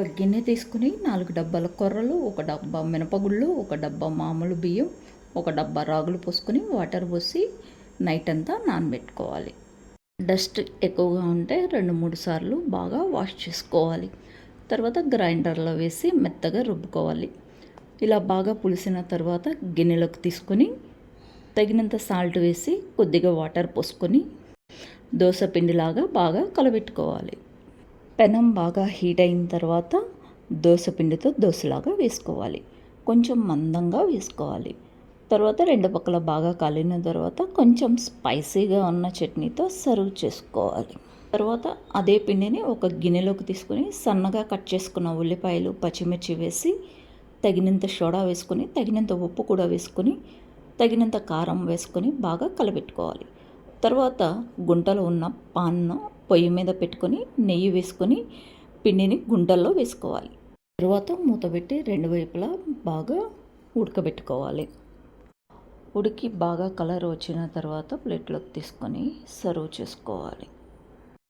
ఒక గిన్నె తీసుకుని నాలుగు డబ్బాల కొర్రలు ఒక డబ్బా మినపగుళ్ళు ఒక డబ్బా మామూలు బియ్యం ఒక డబ్బా రాగులు పోసుకొని వాటర్ పోసి నైట్ అంతా నానబెట్టుకోవాలి. డస్ట్ ఎక్కువగా ఉంటే రెండు మూడు సార్లు బాగా వాష్ చేసుకోవాలి. తర్వాత గ్రైండర్లో వేసి మెత్తగా రుబ్బుకోవాలి. ఇలా బాగా పులిసిన తర్వాత గిన్నెలోకి తీసుకొని తగినంత సాల్ట్ వేసి కొద్దిగా వాటర్ పోసుకొని దోశ పిండిలాగా బాగా కలబెట్టుకోవాలి. పెనం బాగా హీట్ అయిన తర్వాత దోశ పిండితో దోశలాగా వేసుకోవాలి. కొంచెం మందంగా వేసుకోవాలి. తర్వాత రెండు పక్కల బాగా కాలిన తర్వాత కొంచెం స్పైసీగా ఉన్న చట్నీతో సర్వ్ చేసుకోవాలి. తర్వాత అదే పిండిని ఒక గిన్నెలోకి తీసుకొని సన్నగా కట్ చేసుకున్న ఉల్లిపాయలు పచ్చిమిర్చి వేసి తగినంత సోడా వేసుకొని తగినంత ఉప్పు కూడా వేసుకొని తగినంత కారం వేసుకొని బాగా కలబెట్టుకోవాలి. తర్వాత గుంటలో ఉన్న పాన్ను పొయ్యి మీద పెట్టుకొని నెయ్యి వేసుకొని పిండిని గుండల్లో వేసుకోవాలి. తర్వాత మూత పెట్టి రెండు వైపులా బాగా ఉడకబెట్టుకోవాలి. ఉడికి బాగా కలర్ వచ్చిన తర్వాత ప్లేట్లోకి తీసుకొని సర్వ్ చేసుకోవాలి.